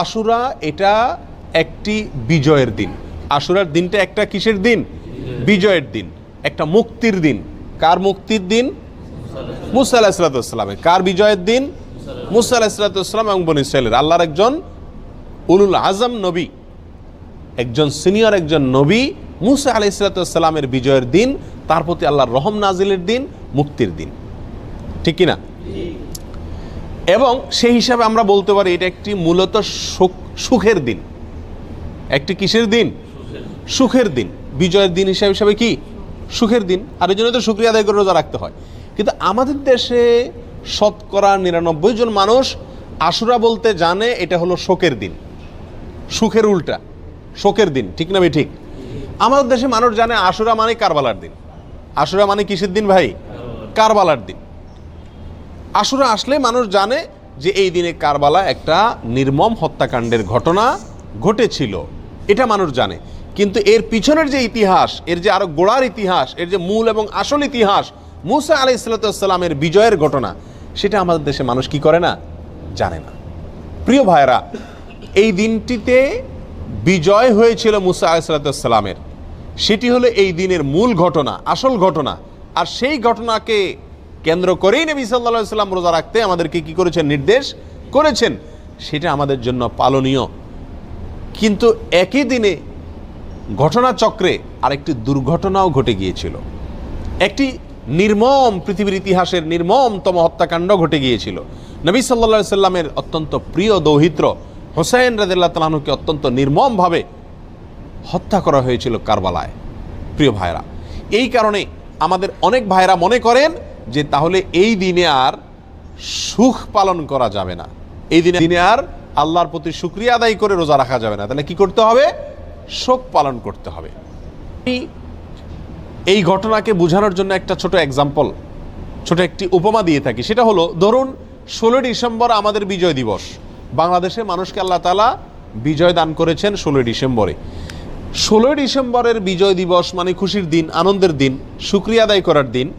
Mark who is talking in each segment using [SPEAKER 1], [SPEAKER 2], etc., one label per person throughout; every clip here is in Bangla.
[SPEAKER 1] আশুরা এটা একটি বিজয়ের দিন। আশুরার দিনটা একটা কিসের দিন? বিজয়ের দিন। একটা মুক্তির দিন। কার মুক্তির দিন? মুসা আলাহ ইসলাতামের কার বিজয়ের দিন? মুসা আলাহ ইসলাতাম এবং বন ইসরায়েলের আল্লাহর একজন উলুল আজম নবী, একজন সিনিয়র একজন নবী মুসা আলাহ ইসলাতামের বিজয়ের দিন, তার প্রতি আল্লাহর রহম নাজিলের দিন, মুক্তির দিন। ঠিক কিনা? এবং সেই হিসাবে আমরা বলতে পারি এটা একটি মূলত সুখ- সুখের দিন। একটি কিসের দিন? সুখের দিন। বিজয়ের দিন হিসাবে হিসাবে কি? সুখের দিন। আর এই জন্য তো শুক্রিয়া আদায় করে রোজা রাখতে হয়। কিন্তু আমাদের দেশে শতকরা নিরানব্বই জন মানুষ আশুরা বলতে জানে এটা হলো শোকের দিন। সুখের উল্টা। শোকের দিন। ঠিক না ভাই? ঠিক। আমাদের দেশে মানুষ জানে আশুরা মানে কারবালার দিন। আশুরা মানে কিসের দিন ভাই? কারবালার দিন। আশুরা আসলে মানুষ জানে যে এই দিনে কারবালা একটা নির্মম হত্যাকাণ্ডের ঘটনা ঘটেছিল। এটা মানুষ জানে। কিন্তু এর পিছনের যে ইতিহাস, এর যে আরও গোড়ার ইতিহাস, এর যে মূল এবং আসল ইতিহাস মুসা আলাই সাল্লামের বিজয়ের ঘটনা, সেটা আমাদের দেশে মানুষ কি করে না? জানে না। প্রিয় ভাইরা এই দিনটিতে বিজয় হয়েছিল মুসা আলাইসাল্লামের সেটি হলো এই দিনের মূল ঘটনা, আসল ঘটনা। আর সেই ঘটনাকে কেন্দ্র করেই নবী সাল্লা সাল্লাম রোজা রাখতে আমাদেরকে কি করেছেন? নির্দেশ করেছেন। সেটা আমাদের জন্য পালনীয়। কিন্তু একই দিনে ঘটনাচক্রে আরেকটি দুর্ঘটনাও ঘটে গিয়েছিল। একটি নির্মম পৃথিবীর ইতিহাসের নির্মমতম হত্যাকাণ্ড ঘটে গিয়েছিল। নবী সাল্লা সাল্লামের অত্যন্ত প্রিয় দৌহিত্র হোসেন রাদিল্লাহ তালাহুকে অত্যন্ত নির্মমভাবে হত্যা করা হয়েছিল কারবালায়। প্রিয় ভাইরা এই কারণে আমাদের অনেক ভাইরা মনে করেন যে তাহলে এই দিনে আর সুখ পালন করা যাবে না। এই দিনে দিনে আর আল্লাহর প্রতি শুক্রিয়া আদায় করে রোজা রাখা যাবে না। তাহলে কি করতে হবে? শোক পালন করতে হবে। এই- ঘটনাকে বোঝানোর জন্য একটা ছোট এক্সাম্পল ছোট একটি উপমা দিয়ে থাকি। সেটা হলো, ধরুন, ষোলোই ডিসেম্বর আমাদের বিজয় দিবস। বাংলাদেশে মানুষকে আল্লাহ তালা বিজয় দান করেছেন ষোলোই ডিসেম্বরে। ষোলোই ডিসেম্বরের বিজয় দিবস মানে খুশির দিন, আনন্দের দিন, শুক্রিয়া আদায় করার দিন।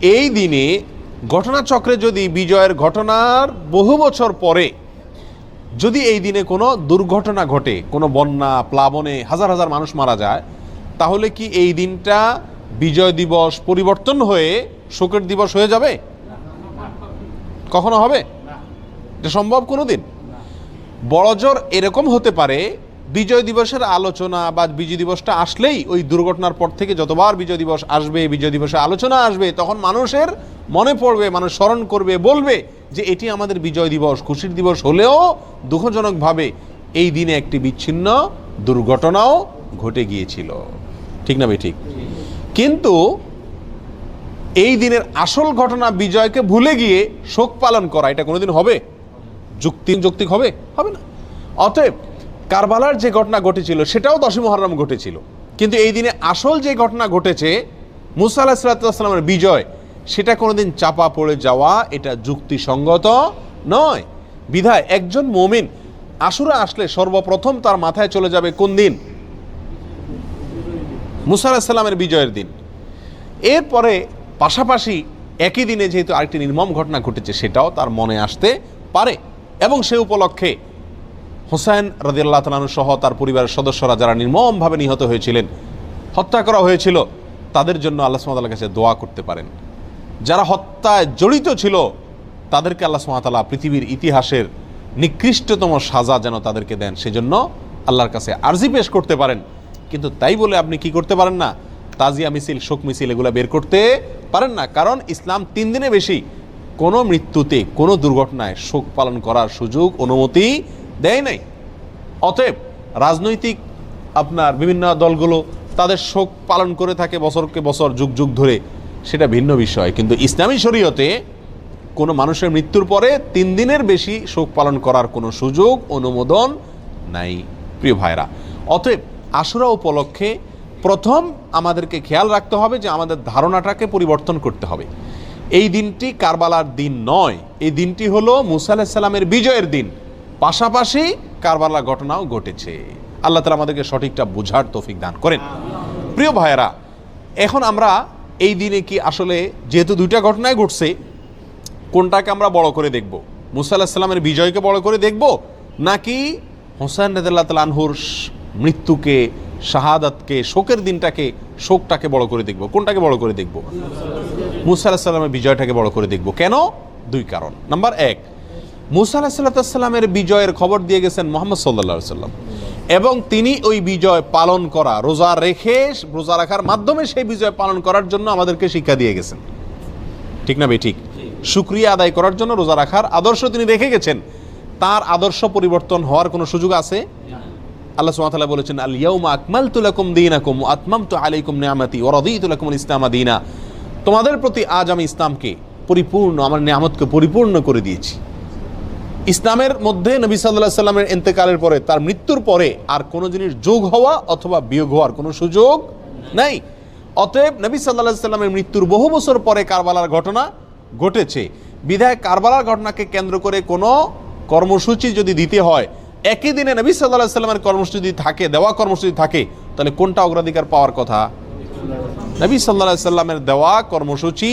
[SPEAKER 1] এই দিনে ঘটনাচক্রে যদি বিজয়ের ঘটনার বহু বছর পরে যদি এই দিনে কোনো দুর্ঘটনা ঘটে, কোনো বন্যা, প্লাবনে হাজার হাজার মানুষ মারা যায়, তাহলে কি এই দিনটা বিজয় দিবস পরিবর্তন হয়ে শোকের দিবস হয়ে যাবে? কখনো হবে? এটা সম্ভব কোনো দিন বড়জোর এরকম হতে পারে বিজয় দিবসের আলোচনা বা বিজয় দিবসটা আসলেই ওই দুর্ঘটনার পর থেকে যতবার বিজয় দিবস আসবে, বিজয় দিবসে আলোচনা আসবে, তখন মানুষের মনে পড়বে, মানুষ স্মরণ করবে, বলবে যে এটি আমাদের বিজয় দিবস। খুশির দিবস হলেও দুঃখজনকভাবে এই দিনে একটি বিচ্ছিন্ন দুর্ঘটনাও ঘটে গিয়েছিল। ঠিক না ঠিক। কিন্তু এই দিনের আসল ঘটনা বিজয়কে ভুলে গিয়ে শোক পালন করা, এটা কোনোদিন হবে? যুক্তি যৌক্তিক হবে? হবে না। অতএব কারবালার যে ঘটনা ঘটেছিল, সেটাও দশই মহরম ঘটেছিল। কিন্তু এই দিনে আসল যে ঘটনা ঘটেছে, মুসা সাল্লামের বিজয়, সেটা কোনোদিন চাপা পড়ে যাওয়া, এটা যুক্তিসঙ্গত নয়। বিধায় একজন মমিন আশুরা আসলে সর্বপ্রথম তার মাথায় চলে যাবে কোন দিন? মুসা আলাহ সাল্লামের বিজয়ের দিন। এরপরে পাশাপাশি একই দিনে যেহেতু আরেকটি নির্মম ঘটনা ঘটেছে, সেটাও তার মনে আসতে পারে। এবং সে উপলক্ষে হোসেন রাদিয়াল্লাহ তালানু সহ তার পরিবারের সদস্যরা যারা নির্মমভাবে নিহত হয়েছিলেন, হত্যা করা হয়েছিল, তাদের জন্য আল্লাহ সুমাতার কাছে দোয়া করতে পারেন। যারা হত্যায় জড়িত ছিল, তাদেরকে আল্লাহ সুমাতালা পৃথিবীর ইতিহাসের নিকৃষ্টতম সাজা যেন তাদেরকে দেন, সেজন্য আল্লাহর কাছে আর্জি পেশ করতে পারেন। কিন্তু তাই বলে আপনি কি করতে পারেন না? তাজিয়া মিছিল, শোক মিছিল এগুলো বের করতে পারেন না, কারণ ইসলাম তিন দিনে বেশি। কোনো মৃত্যুতে, কোনো দুর্ঘটনায় শোক পালন করার সুযোগ, অনুমতি দেয় নাই। অতএব রাজনৈতিক আপনার বিভিন্ন দলগুলো তাদের শোক পালন করে থাকে বছরকে বছর, যুগ যুগ ধরে। সেটা ভিন্ন বিষয়। কিন্তু ইসলামী শরীয়তে কোনো মানুষের মৃত্যুর পরে তিন দিনের বেশি শোক পালন করার কোনো সুযোগ, অনুমোদন নাই, প্রিয় ভাইরা অতএব আশুরা উপলক্ষে প্রথম আমাদেরকে খেয়াল রাখতে হবে যে আমাদের ধারণাটাকে পরিবর্তন করতে হবে। এই দিনটি কারবালার দিন নয়। এই দিনটি হলো মুসা আলাহিসাল্লামের বিজয়ের দিন। পাশাপাশি কারবালা ঘটনাও ঘটেছে। আল্লাহ তালা আমাদেরকে সঠিকটা বোঝার তৌফিক দান করেন। প্রিয় ভাইয়েরা, এখন আমরা এই দিনে কি আসলে যেহেতু দুইটা ঘটনায় ঘটছে, কোনটাকে আমরা বড় করে দেখব? মুসা আলাহিসাল্লামের বিজয়কে বড় করে দেখব, নাকি হোসেন রেদাল্লাহ তালানহুর মৃত্যুকে, শাহাদাতকে, শোকের দিনটাকে, শোকটাকে বড় করে দেখব? কোনটাকে বড় করে দেখব? মুসা আলাহিসাল্লামের বিজয়টাকে বড় করে দেখব। কেন? দুই কারণ। নাম্বার এক মুসা আলাহিসাল্লামের বিজয়ের খবর দিয়ে গেছেন মোহাম্মদ সাল্লা সাল্লাম। এবং তিনি ওই বিজয় পালন করা, রোজা রেখে রোজা রাখার মাধ্যমে সেই বিজয় পালন করার জন্য আমাদেরকে শিক্ষা দিয়ে গেছেন। ঠিক না ভাই? ঠিক? সুক্রিয়া আদায় করার জন্য রোজা রাখার আদর্শ তিনি রেখে গেছেন। তার আদর্শ পরিবর্তন হওয়ার কোনো সুযোগ আছে? আল্লাহ সুবহানাহু বলেছেন আল ইয়াউমা আকমালতু লাকুম দীনাকুম ওয়া আতমামতু আলাইকুম নিয়ামাতি ওয়া রাদিতু লাকুম ইসলাম দীনা। তোমাদের প্রতি আজ আমি ইসলামকে পরিপূর্ণ, আমার নিয়ামতকে পরিপূর্ণ করে দিয়েছি। ইসলামের মধ্যে নবী সাল্লাহ সাল্লামের এন্তেকালের পরে, তার মৃত্যুর পরে আর কোনো জিনিস যোগ হওয়া অথবা বিয়োগ হওয়ার কোনো সুযোগ নাই। অতএব নবী সাল্লাহ সাল্লামের মৃত্যুর বহু বছর পরে কারবালার ঘটনা ঘটেছে। বিধায় কারবালার ঘটনাকে কেন্দ্র করে কোনো কর্মসূচি যদি দিতে হয়, একই দিনে নবী সাল্লাহ সাল্লামের কর্মসূচি যদি থাকে, দেওয়া কর্মসূচি থাকে, তাহলে কোনটা অগ্রাধিকার পাওয়ার কথা? নবী সাল্লাহ সাল্লামের দেওয়া কর্মসূচি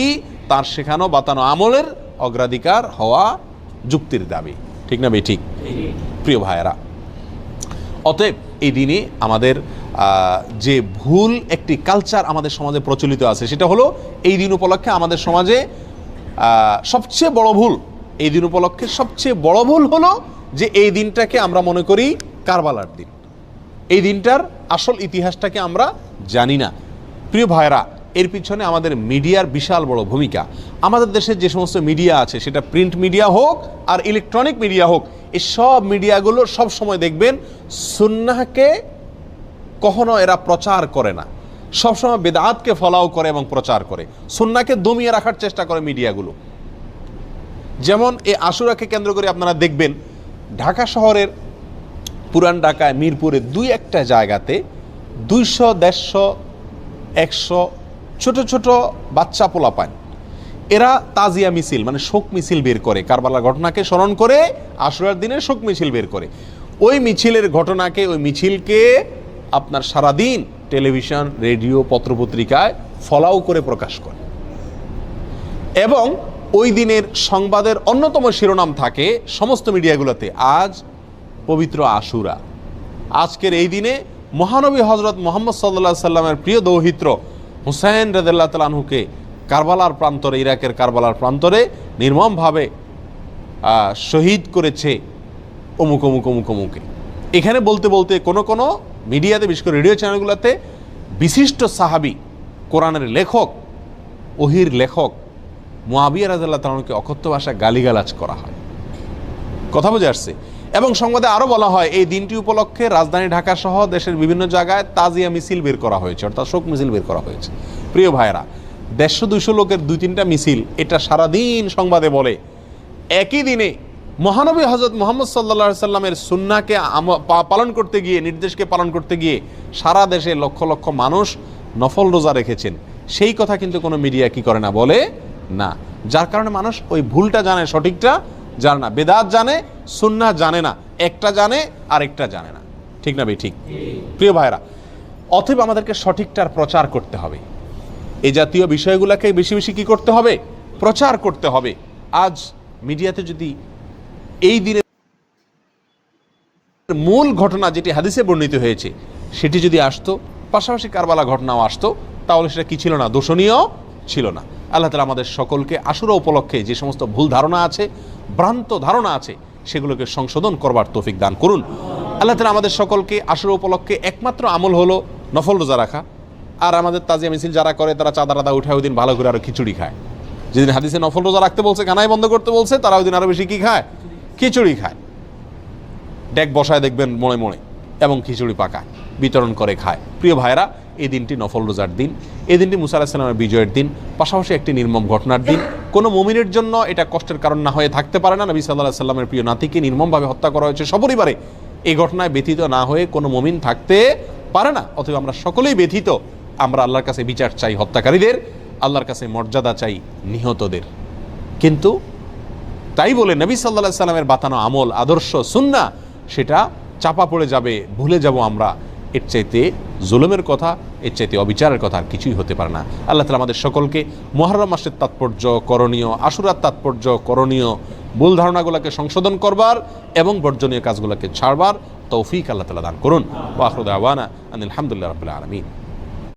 [SPEAKER 1] তার শেখানো, বাতানো আমলের অগ্রাধিকার হওয়া যুক্তির দাবি। ঠিক না ভাই ঠিক প্রিয় ভাইয়েরা, অতএব এই দিনে আমাদের যে ভুল একটি কালচার আমাদের সমাজে প্রচলিত আছে, সেটা হলো এই দিন উপলক্ষে আমাদের সমাজে সবচেয়ে বড় ভুল, এই দিন উপলক্ষে সবচেয়ে বড় ভুল হলো যে এই দিনটাকে আমরা মনে করি কারবালার দিন। এই দিনটার আসল ইতিহাসটাকে আমরা জানি না। প্রিয় ভাইরা এর পিছনে আমাদের মিডিয়ার বিশাল বড় ভূমিকা। আমাদের দেশের যে সমস্ত মিডিয়া আছে, সেটা প্রিন্ট মিডিয়া হোক আর ইলেকট্রনিক মিডিয়া হোক, এই সব মিডিয়াগুলো সব সময় দেখবেন সুন্নাহকে কখনো এরা প্রচার করে না। সবসময় বেদাতকে ফলাও করে এবং প্রচার করে। সুন্নাকে দমিয়ে রাখার চেষ্টা করে মিডিয়াগুলো। যেমন এই আশুরাকে কেন্দ্র করে আপনারা দেখবেন, ঢাকা শহরের পুরান ঢাকায় মিরপুরে দুই একটা জায়গাতে দুইশো, দেড়শো, একশো ছোট ছোট বাচ্চা পোলা পান এরা তাজিয়া মিছিল মানে শোক মিছিল বের করে। কারবালার ঘটনাকে স্মরণ করে আশুরার দিনে শোক মিছিল বের করে। ওই মিছিলের ঘটনাকে, ওই মিছিলকে আপনার সারাদিন টেলিভিশন, রেডিও, পত্রপত্রিকায় ফলাও করে প্রকাশ করে। এবং ওই দিনের সংবাদের অন্যতম শিরোনাম থাকে সমস্ত মিডিয়াগুলোতে, আজ পবিত্র আশুরা। আজকের এই দিনে মহানবী হজরত মোহাম্মদ সাল্লা সাল্লামের প্রিয় দৌহিত্র হুসাইন রেদাল্লাহ তালাহুকে কারবালার প্রান্তরে, ইরাকের কারবালার প্রান্তরে নির্মমভাবে শহীদ করেছে অমুক অমুক অমুক, অমুকে এখানে বলতে বলতে কোনো কোনো মিডিয়াতে, বিশেষ করে রেডিও চ্যানেলগুলোতে বিশিষ্ট সাহাবি, কোরআনের লেখক, ওহির লেখক মুয়াবিয়া রাজাল্লাহ তালকে অকথ্য ভাষায় গালিগালাজ করা হয়। কথা বুঝে আসছে? এবং সংবাদে আরও বলা হয়, এই দিনটি উপলক্ষে রাজধানী ঢাকা সহ দেশের বিভিন্ন জায়গায় তাজিয়া মিছিল বের করা হয়েছে, অর্থাৎ শোক মিছিল বের করা হয়েছে। প্রিয় ভাইরা দেড়শো দুইশো লোকের দুই তিনটা মিছিল, এটা সারাদিন সংবাদে বলে। একই দিনে মহানবী হজরত মোহাম্মদ সাল্লা সাল্লামের সুন্নাকে পালন করতে গিয়ে, নির্দেশকে পালন করতে গিয়ে সারা দেশে লক্ষ লক্ষ মানুষ নফল রোজা রেখেছেন। সেই কথা কিন্তু কোনো মিডিয়া কি করে না বলে? না। যার কারণে মানুষ ওই ভুলটা জানে সঠিকটা জানে না। বেদাত জানে সুন্না জানে না। একটা জানে আর একটা জানে না। ঠিক না ভাই? ঠিক। প্রিয় ভাইরা অতএব আমাদেরকে সঠিকটার প্রচার করতে হবে। এই জাতীয় বিষয়গুলোকে বেশি বেশি কি করতে হবে? প্রচার করতে হবে। আজ মিডিয়াতে যদি এই দিনে মূল ঘটনা যেটি হাদিসে বর্ণিত হয়েছে, সেটি যদি আসতো, পাশাপাশি কারবালা ঘটনাও আসতো, তাহলে সেটা কি ছিল না? দোষণীয় ছিল না। আল্লাহ তালা আমাদের সকলকে, আশুরা উপলক্ষে যে সমস্ত ভুল ধারণা আছে ভ্রান্ত ধারণা আছে, সেগুলোকে সংশোধন করবার তৌফিক দান করুন। আল্লাহ তালা আমাদের সকলকে আশুরা উপলক্ষে একমাত্র আমল হলো নফল রোজা রাখা। আর আমাদের তাজিয়া মিছিল যারা করে, তারা চাঁদা রাদা উঠায় ওই দিন ভালো করে আরও খিচুড়ি খায়। যেদিন হাদিসে নফল রোজা রাখতে বলছে কানাই বন্ধ করতে বলছে, তারা ওই দিন আরও বেশি কি খায়? খিচুড়ি খায়। ডেক বসায় দেখবেন মনে মনে, এবং খিচুড়ি পাকায়, বিতরণ করে খায়। প্রিয় ভাইরা এই দিনটি নফল রোজার দিন। এই দিনটি মুসা আলাহিসাল্লামের বিজয়ের দিন। পাশাপাশি একটি নির্মম ঘটনার দিন। কোনো মুমিনের জন্য এটা কষ্টের কারণ না হয়ে থাকতে পারে না। নবী সাল্লাহ সাল্লামের প্রিয় নাতিকে নির্মমভাবে হত্যা করা হয়েছে। সপরিবারে এই ঘটনায় ব্যথিত না হয়ে কোনো মুমিন থাকতে পারে না। অথবা আমরা সকলেই ব্যথিত। আমরা আল্লাহর কাছে বিচার চাই হত্যাকারীদের। আল্লাহর কাছে মর্যাদা চাই নিহতদের। কিন্তু তাই বলে নবী সাল্লাহ সাল্লামের বাতানো আমল, আদর্শ সুন্না সেটা চাপা পড়ে যাবে, ভুলে যাব আমরা। এর চাইতে জুলুমের কথা, এর চাইতে অবিচারের কথা আর কিছুই হতে পারে না। আল্লাহ তালা আমাদের সকলকে মহরম মাসের তাৎপর্য করণীয়, আশুরার তাৎপর্য করণীয়, ভুল ধারণাগুলোকে সংশোধন করবার এবং বর্জনীয় কাজগুলোকে ছাড়বার তৌফিক আল্লাহ তালা দান করুন। ওয়াহরুদ আওয়ানা আলহামদুলিল্লাহ রবিল্লা আলমিন।